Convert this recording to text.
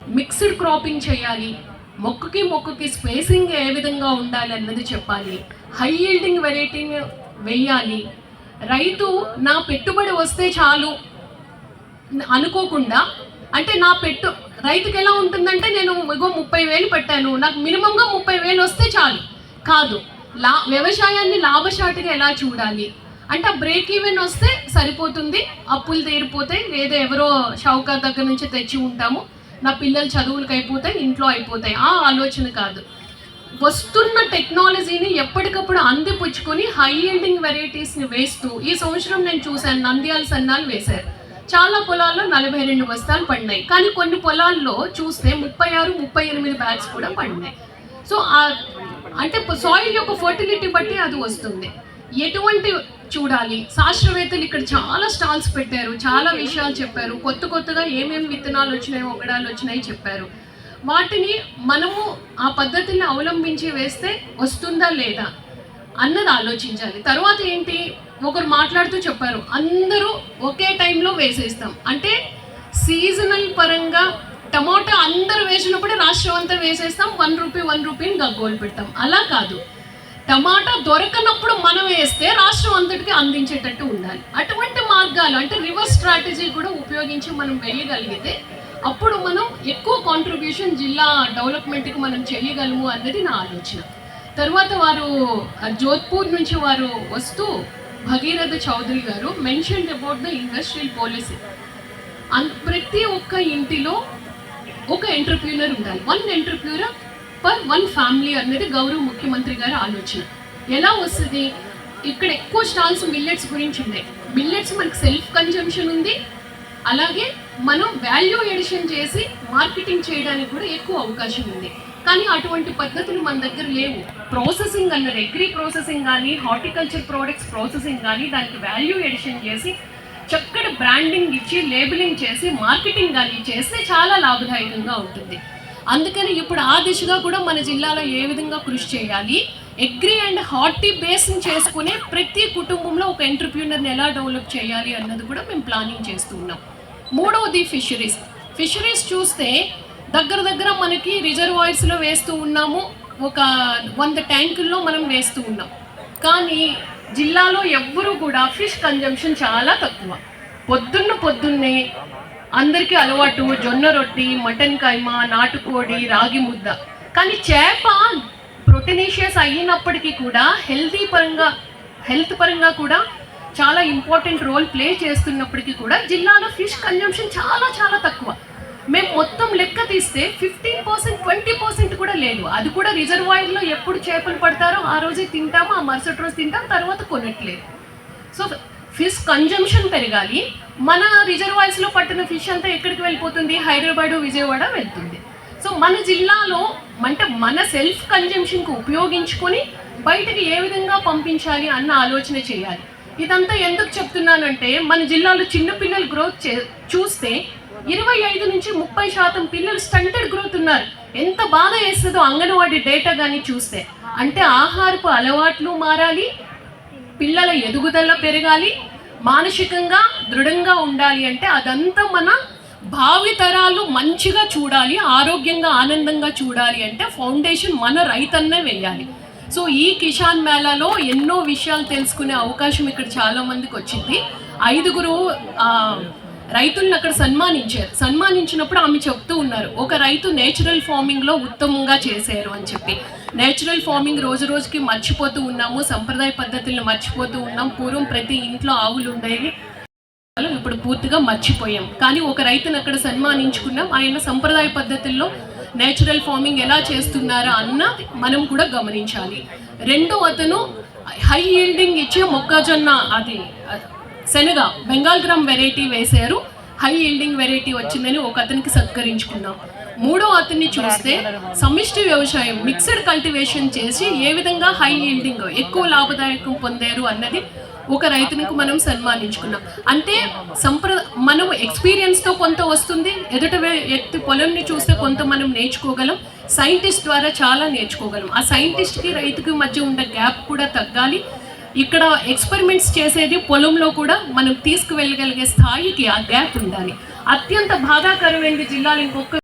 Mixed cropping చేయాలి. మొక్కకి మొక్కకి స్పేసింగ్ ఏ విధంగా ఉండాలి అన్నది చెప్పాలి. హై ఈల్డింగ్ వెరైటీ వేయాలి రైతు నా పెట్టుబడి వస్తే చాలు అనుకోకుండా అంటే నా పెట్టు రైతుకి ఎలా ఉంటుందంటే నేను ఇగో ముప్పై వేలు పెట్టాను నాకు మినిమంగా ముప్పై వేలు వస్తే చాలు. కాదు లా వ్యవసాయాన్ని లాభసాటిగా ఎలా చూడాలి? అంటే ఆ బ్రేక్ ఈవెన్ వస్తే సరిపోతుంది అప్పులు తీరిపోతే లేదా ఎవరో షౌకార్ దగ్గర నుంచి తెచ్చి ఉంటాము. నా పిల్లల చదువులకు అయిపోతాయి ఇంట్లో అయిపోతాయి. ఆ ఆలోచన కాదు. వస్తున్న టెక్నాలజీని ఎప్పటికప్పుడు అందిపుచ్చుకొని హై ఈల్డింగ్ వెరైటీస్ని వేస్తూ ఈ సంవత్సరం నేను చూశాను నంద్యాల సన్నాలు వేశారు. చాలా పొలాల్లో నలభై రెండు బస్తాలు పడినాయి. కానీ కొన్ని పొలాల్లో చూస్తే ముప్పై ఆరు ముప్పై ఎనిమిది బ్యాగ్స్ కూడా పడినాయి. సో అంటే సాయిల్ యొక్క ఫర్టిలిటీ బట్టి అది వస్తుంది. ఎటువంటి చూడాలి? శాస్త్రవేత్తలు ఇక్కడ చాలా స్టాల్స్ పెట్టారు చాలా విషయాలు చెప్పారు. కొత్త కొత్తగా ఏమేమి విత్తనాలు వచ్చినాయి ఒకడాలు వచ్చినాయి చెప్పారు. వాటిని మనము ఆ పద్ధతిని అవలంబించి వేస్తే వస్తుందా లేదా అన్నది ఆలోచించాలి. తర్వాత ఏంటి? ఒకరు మాట్లాడుతూ చెప్పారు అందరూ ఒకే టైంలో వేసేస్తాం. అంటే సీజనల్ పరంగా టమాటా అందరూ వేసినప్పుడే రాష్ట్రం అంతా వేసేస్తాం వన్ రూపీ వన్ రూపీని గగ్గోలు పెడతాం. అలా కాదు. టమాటా దొరకనప్పుడు మనం వేస్తే రాష్ట్రం అంతటికి అందించేటట్టు ఉండాలి. అటువంటి మార్గాలు అంటే రివర్స్ స్ట్రాటజీ కూడా ఉపయోగించి మనం వెళ్ళగలిగితే అప్పుడు మనం ఎక్కువ కాంట్రిబ్యూషన్ జిల్లా డెవలప్మెంట్కి మనం చేయగలము అన్నది నా ఆలోచన. తర్వాత వారు జోధ్పూర్ నుంచి వారు వస్తూ Bhagiratha Chowdary garu mention about the industrial policy అన్ ప్రతి ఒక్క ఇంటిలో ఒక ఎంటర్ప్రీనర్ ఉండాలి. One entrepreneur per one family అనేది గౌరవ ముఖ్యమంత్రి గారి ఆలోచన. ఎలా వస్తుంది? ఇక్కడ ఎక్కువ స్టాల్స్ మిల్లెట్స్ గురించి ఉన్నాయి. మిల్లెట్స్ మనకు సెల్ఫ్ కన్జంప్షన్ ఉంది. అలాగే మనం వాల్యూ ఎడిషన్ చేసి మార్కెటింగ్ చేయడానికి కూడా ఎక్కువ అవకాశం ఉంది. కానీ అటువంటి పద్ధతులు మన దగ్గర లేవు. ప్రాసెసింగ్ అన్నారు అగ్రి ప్రాసెసింగ్ కానీ హార్టికల్చర్ ప్రోడక్ట్స్ ప్రాసెసింగ్ కానీ దానికి వాల్యూ ఎడిషన్ చేసి చక్కటి బ్రాండింగ్ ఇచ్చి లేబులింగ్ చేసి మార్కెటింగ్ కానీ చేస్తే చాలా లాభదాయకంగా ఉంటుంది. అందుకని ఇప్పుడు ఆ దిశగా కూడా మన జిల్లాలో ఏ విధంగా కృషి చేయాలి? అగ్రి అండ్ హార్టీ బేస్ని చేసుకునే ప్రతి కుటుంబంలో ఒక ఎంటర్ప్రీనర్ని ఎలా డెవలప్ చేయాలి అన్నది కూడా మేము ప్లానింగ్ చేస్తూ ఉన్నాం. మూడవది ఫిషరీస్ ఫిషరీస్ చూస్తే దగ్గర దగ్గర మనకి రిజర్వాయర్స్లో వేస్తూ ఉన్నాము. ఒక వంద ట్యాంకుల్లో మనం వేస్తూ ఉన్నాం. కానీ జిల్లాలో ఎవ్వరూ కూడా ఫిష్ కన్జంప్షన్ చాలా తక్కువ. పొద్దున్న పొద్దున్నే అందరికీ అలవాటు జొన్న రొట్టి మటన్ కైమా నాటుకోడి రాగి ముద్ద. కానీ చేప ప్రోటీనేషియస్ అయినప్పటికీ కూడా హెల్తీ పరంగా హెల్త్ పరంగా కూడా చాలా ఇంపార్టెంట్ రోల్ ప్లే చేస్తున్నప్పటికీ కూడా జిల్లాలో ఫిష్ కన్జంప్షన్ చాలా చాలా తక్కువ. మేము మొత్తం లెక్క తీస్తే ఫిఫ్టీన్ పర్సెంట్ ట్వంటీ పర్సెంట్ కూడా లేదు. అది కూడా రిజర్వాయర్లో ఎప్పుడు చేపలు పడతారో ఆ రోజే తింటాము ఆ మరుసటి రోజు తింటాం తర్వాత కొనట్లేదు. సో ఫిష్ కన్జంప్షన్ పెరగాలి. మన రిజర్వాయర్స్లో పట్టిన ఫిష్ అంతా ఎక్కడికి వెళ్ళిపోతుంది? హైదరాబాదు విజయవాడ వెళ్తుంది. సో మన జిల్లాలో అంటే మన సెల్ఫ్ కన్జంప్షన్కి ఉపయోగించుకొని బయటకి ఏ విధంగా పంపించాలి అన్న ఆలోచన చేయాలి. ఇదంతా ఎందుకు చెప్తున్నానంటే మన జిల్లాలో చిన్నపిల్లల గ్రోత్ చే చూస్తే ఇరవై ఐదు నుంచి ముప్పై శాతం పిల్లలు స్టంటెడ్ గ్రోత్ ఉన్నారు. ఎంత బాధ వేస్తుందో అంగన్వాడీ డేటా కానీ చూస్తే. అంటే ఆహారపు అలవాట్లు మారాలి పిల్లల ఎదుగుదల పెరగాలి మానసికంగా దృఢంగా ఉండాలి అంటే అదంతా మన భావితరాలు మంచిగా చూడాలి ఆరోగ్యంగా ఆనందంగా చూడాలి అంటే ఫౌండేషన్ మన రైతన్నే వేయాలి సో ఈ కిషాన్ మేళాలో ఎన్నో విషయాలు తెలుసుకునే అవకాశం ఇక్కడ చాలా మందికి వచ్చింది. ఐదుగురు రైతులను అక్కడ సన్మానించారు. సన్మానించినప్పుడు ఆమె చెప్తూ ఉన్నారు ఒక రైతు నేచురల్ ఫార్మింగ్లో ఉత్తమంగా చేశారు అని చెప్పి. నేచురల్ ఫార్మింగ్ రోజు రోజుకి మర్చిపోతూ ఉన్నాము సంప్రదాయ పద్ధతులను మర్చిపోతూ ఉన్నాం. పూర్వం ప్రతి ఇంట్లో ఆవులు ఉండేవి. ఇప్పుడు పూర్తిగా మర్చిపోయాం. కానీ ఒక రైతును అక్కడ సన్మానించుకున్నాం. ఆయన సంప్రదాయ పద్ధతుల్లో నేచురల్ ఫార్మింగ్ ఎలా చేస్తున్నారా అన్న మనం కూడా గమనించాలి. రెండో అతను హై ఈల్డింగ్ ఇచ్చే మొక్కజొన్న అది శనగ బెంగాల్ గ్రామ్ వెరైటీ వేశారు. హై ఈల్డింగ్ వెరైటీ వచ్చిందని ఒక అతనికి సత్కరించుకున్నాం. మూడో అతన్ని చూస్తే సమిష్టి వ్యవసాయం మిక్స్డ్ కల్టివేషన్ చేసి ఏ విధంగా హై ఈల్డింగ్ ఎక్కువ లాభదాయకం పొందారు అన్నది ఒక రైతునికి మనం సన్మానించుకున్నాం. అంటే సంప్ర మనం ఎక్స్పీరియన్స్తో కొంత వస్తుంది ఎదుట వే- వ్యక్తి పొలంని చూస్తే కొంత మనం నేర్చుకోగలం సైంటిస్ట్ ద్వారా చాలా నేర్చుకోగలం. ఆ సైంటిస్ట్కి రైతుకి మధ్య ఉన్న గ్యాప్ కూడా తగ్గాలి. ఇక్కడ ఎక్స్పెరిమెంట్స్ చేసేది పొలంలో కూడా మనం తీసుకువెళ్ళగలిగే స్థాయికి ఆ గ్యాప్ ఉండాలి. అత్యంత బాధాకరమైన జిల్లాలు ఇంకొక